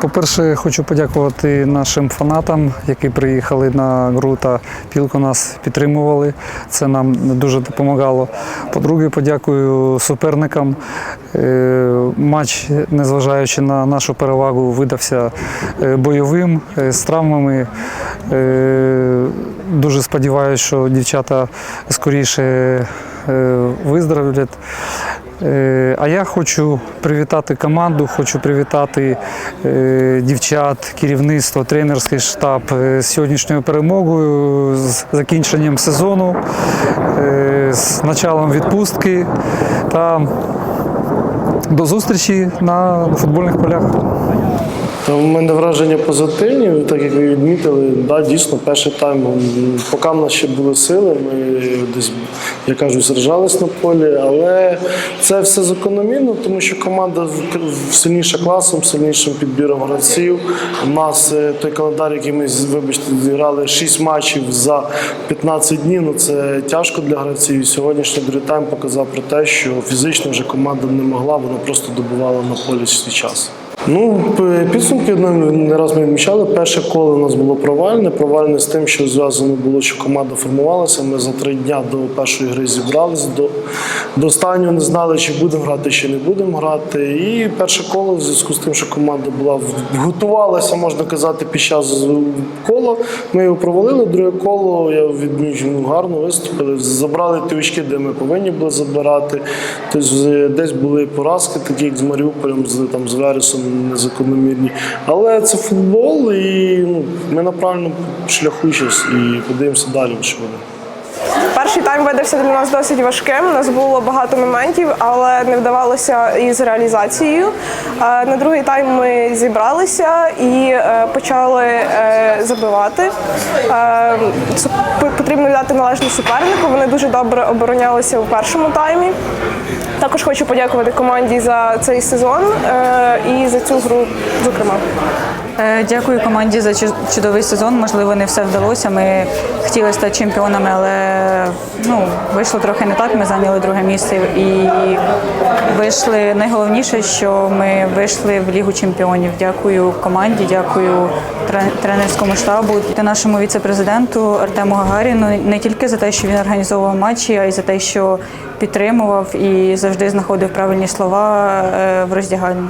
По-перше, хочу подякувати нашим фанатам, які приїхали на гру та пілку нас підтримували. Це нам дуже допомагало. По-друге, подякую суперникам. Е, Матч, незважаючи на нашу перевагу, видався е, бойовим е, з травмами. Дуже сподіваюся, що дівчата скоріше виздоровлять. Е, А я хочу привітати команду, хочу привітати е, дівчат, керівництво, тренерський штаб е, з сьогоднішньою перемогою, з закінченням сезону, з началом відпустки та до зустрічі на футбольних полях. В мене враження позитивні, так як ви відмітили, да, дійсно, перший тайм, поки в нас ще були сили, ми десь, я кажу, сражались на полі, але це все закономірно, тому що команда сильніша класом, сильнішим підбіром гравців. У нас е, той календар, який ми, вибачте, зіграли 6 матчів за 15 днів, ну це тяжко для гравців. І сьогоднішній другий тайм показав про те, що фізично вже команда не могла, вона просто добувала на полі свій час. Ну, підсумки не раз ми відмічали. Перше коло у нас було провальне. Провальне з тим, що зв'язано було, що команда формувалася. Ми за три дня до першої гри зібрались. До, до останнього не знали, чи будемо грати, чи не будемо грати. І перше коло, в зв'язку з тим, що команда була готувалася, можна казати, під час кола. Ми його провалили. Друге коло я відмічу, гарно виступили. Забрали ті очки, де ми повинні були забирати. Тобто е, десь були поразки, такі як з Маріуполем, з там з Вересом незакономірні. Але це футбол, і ну, ми на правильному шляху зараз і подивимося далі, що буде. Перший тайм видався для нас досить важким. У нас було багато моментів, але не вдавалося із реалізацією. Е, На другий тайм ми зібралися і е, почали е, забивати. Потрібно віддати належне супернику. Вони дуже добре оборонялися у першому таймі. Також хочу подякувати команді за цей сезон е, і за цю гру, зокрема. Е, Дякую команді за чудовий сезон. Можливо, не все вдалося. Ми хотіли стати чемпіонами, але ну, вийшло трохи не так. Ми зайняли друге місце і вийшли. Найголовніше, що ми вийшли в Лігу чемпіонів. Дякую команді, дякую тренерському штабу та нашому віце-президенту Артему Гагаріну не тільки за те, що він організовував матчі, а й за те, що підтримував і завжди знаходив правильні слова е, в роздягальні.